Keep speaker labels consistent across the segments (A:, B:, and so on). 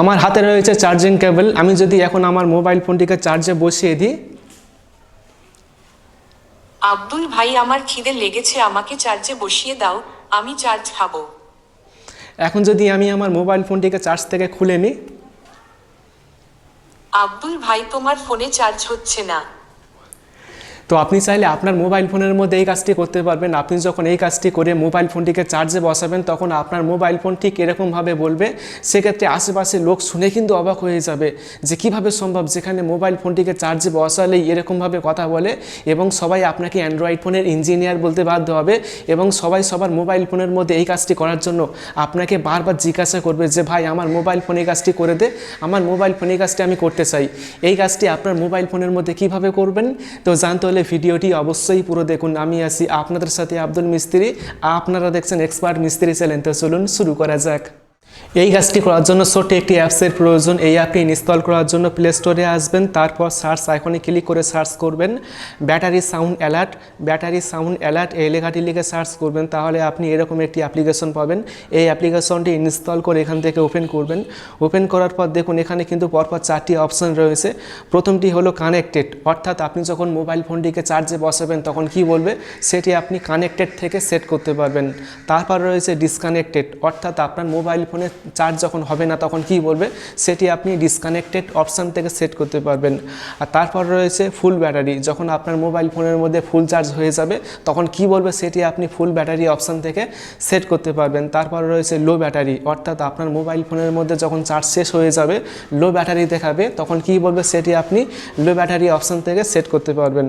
A: আমার হাতে রয়েছে চার্জিং কেবল। আমি যদি এখন আমার মোবাইল ফোনটিকে চার্জে বসিয়ে দিই।
B: আব্দুল ভাই আমার খিদে লেগেছে আমাকে চার্জে বসিয়ে দাও আমি চার্জ খাব।
A: এখন যদি আমি আমার মোবাইল ফোনটিকে চার্জ থেকে খুলে নিই।
B: আব্দুল ভাই তোমার ফোনে চার্জ হচ্ছে না।
A: তো আপনি চাইলে আপনার মোবাইল ফোনের মধ্যে এই কাজটি করতে পারবেন। আপনি যখন এই কাজটি করে মোবাইল ফোনটিকে চার্জে বসাবেন, তখন আপনার মোবাইল ফোন ঠিক এরকমভাবে বলবে। সেক্ষেত্রে আশেপাশে লোক শুনে কিন্তু অবাক হয়ে যাবে যে কীভাবে সম্ভব যেখানে মোবাইল ফোনটিকে চার্জে বসালেই এরকমভাবে কথা বলে এবং সবাই আপনাকে অ্যান্ড্রয়েড ফোনের ইঞ্জিনিয়ার বলতে বাধ্য হবে এবং সবাই সবার মোবাইল ফোনের মধ্যে এই কাজটি করার জন্য আপনাকে বারবার জিজ্ঞাসা করবে যে, ভাই, আমার মোবাইল ফোন এই কাজটি করে দে। আমার মোবাইল ফোন এই কাজটি আমি করতে চাই। এই কাজটি আপনার মোবাইল ফোনের মধ্যে কীভাবে করবেন? তো জানতে হলে ভিডিওটি অবশ্যই পুরো দেখুন। আমি আছি আপনাদের সাথে আব্দুল মিস্ত্রি। আপনারা দেখছেন এক্সপার্ট মিস্ত্রি চ্যানেল তো চলুন শুরু করা যাক। এই কাজটি করার জন্য ছোট্ট একটি অ্যাপসের প্রয়োজন। এই অ্যাপটি ইনস্টল করার জন্য প্লে স্টোরে আসবেন, তারপর সার্চ আইকনে ক্লিক করে সার্চ করবেন battery sound alert. Battery sound alert এই লেখাটি লিখে সার্চ করবেন, তাহলে আপনি এরকম একটি অ্যাপ্লিকেশন পাবেন। এই অ্যাপ্লিকেশনটি ইনস্টল করে এখান থেকে ওপেন করবেন। ওপেন করার পর দেখুন, এখানে কিন্তু পরপর চারটি অপশন রয়েছে। প্রথমটি হলো কানেক্টেড অর্থাৎ আপনি যখন মোবাইল ফোনটিকে চার্জে বসাবেন, তখন কি বলবে? সেটি আপনি কানেক্টেড থেকে সেট করতে পারবেন। তারপর রয়েছে ডিসকানেক্টেড অর্থাৎ আপনার মোবাইল ফোনে চার্জ যখন হবে না তখন কি বলবে? সেটি আপনি ডিসকানেক্টেড অপশান থেকে সেট করতে পারবেন। আর তারপর রয়েছে ফুল ব্যাটারি যখন আপনার মোবাইল ফোনের মধ্যে ফুল চার্জ হয়ে যাবে, তখন কি বলবে? সেটি আপনি ফুল ব্যাটারি অপশান থেকে সেট করতে পারবেন। তারপর রয়েছে লো ব্যাটারি অর্থাৎ আপনার মোবাইল ফোনের মধ্যে যখন চার্জ শেষ হয়ে যাবে লো ব্যাটারি দেখাবে, তখন কি বলবে? সেটি আপনি লো ব্যাটারি অপশান থেকে সেট করতে পারবেন।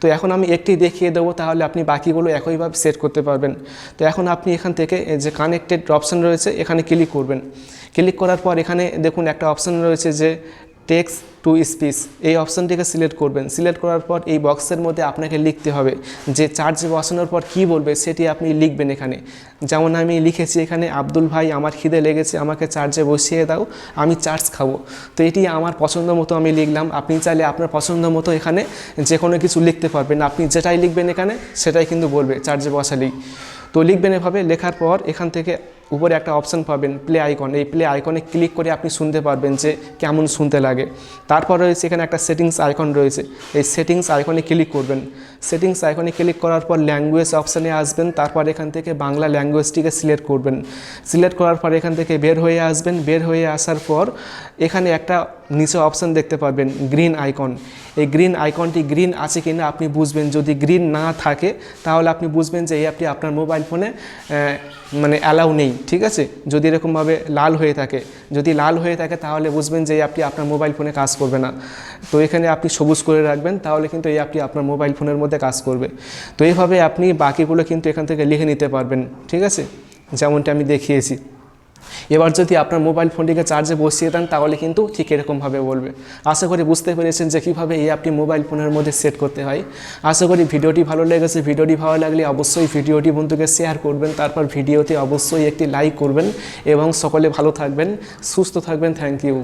A: তো এখন আমি একটি দেখিয়ে দেবো, তাহলে আপনি বাকিগুলো একইভাবে সেট করতে পারবেন। তো এখন আপনি এখান থেকে যে কানেক্টেড অপশান রয়েছে, এখানে ক্লিক করবেন। ক্লিক করার পর এখানে দেখুন একটা অপশান রয়েছে যে টেক্সট টু স্পিচ এই অপশানটিকে সিলেক্ট করবেন। সিলেক্ট করার পর এই বক্সের মধ্যে আপনাকে লিখতে হবে যে চার্জে বসানোর পর কি বলবে সেটি আপনি লিখবেন এখানে। যেমন আমি লিখেছি এখানে, আব্দুল ভাই, আমার খিদে লেগেছে, আমাকে চার্জে বসিয়ে দাও, আমি চার্জ খাব। তো এটি আমার পছন্দ মতো আমি লিখলাম। আপনি চাইলে আপনার পছন্দ মতো এখানে যে কোনো কিছু লিখতে পারবেন। আপনি যেটাই লিখবেন এখানে, সেটাই কিন্তু বলবে চার্জে বসালেই। তো লিখবেন এভাবে, লেখার পর এখান থেকে উপরে একটা অপশান পাবেন প্লে আইকন এই প্লে আইকনে ক্লিক করে আপনি শুনতে পারবেন যে কেমন শুনতে লাগে। তারপর রয়েছে এখানে একটা সেটিংস আইকন রয়েছে। এই সেটিংস আইকনে ক্লিক করবেন। সেটিংস আইকনে ক্লিক করার পর ল্যাঙ্গুয়েজ অপশানে আসবেন। তারপর এখান থেকে বাংলা ল্যাঙ্গুয়েজটিকে সিলেক্ট করবেন। সিলেক্ট করার পর এখান থেকে বের হয়ে আসবেন। বের হয়ে আসার পর এখানে একটা নিচে অপশান দেখতে পারবেন গ্রিন আইকন এই গ্রিন আইকনটি গ্রিন আছে কি না আপনি বুঝবেন। যদি গ্রিন না থাকে, তাহলে আপনি বুঝবেন যে এই অ্যাপটি আপনার মোবাইল ফোনে মানে অ্যালাউ নেই। ঠিক আছে? যদি এরকমভাবে লাল হয়ে থাকে, যদি লাল হয়ে থাকে তাহলে বুঝবেন যে এই অ্যাপটি আপনার মোবাইল ফোনে কাজ করবে না। তো এখানে আপনি সবুজ করে রাখবেন, তাহলে কিন্তু এই অ্যাপটি আপনার মোবাইল ফোনের মধ্যে কাজ করবে। তো এইভাবে আপনি বাকিগুলো কিন্তু এখান থেকে লিখে নিতে পারবেন, ঠিক আছে? যেমনটা আমি দেখিয়েছি। এবার যদি আপনার মোবাইল ফোনটিকে চার্জে বসিয়ে দেন, তাহলে কিন্তু ঠিক এরকমভাবে বলবে। আশা করি বুঝতে পেরেছেন যে কীভাবে এই অ্যাপটি মোবাইল ফোনের মধ্যে সেট করতে হয়। আশা করি ভিডিওটি ভালো লেগেছে। ভিডিওটি ভালো লাগলে অবশ্যই ভিডিওটি বন্ধুকে শেয়ার করবেন। তারপর ভিডিওতে অবশ্যই একটি লাইক করবেন এবং সকলে ভালো থাকবেন, সুস্থ থাকবেন। Thank you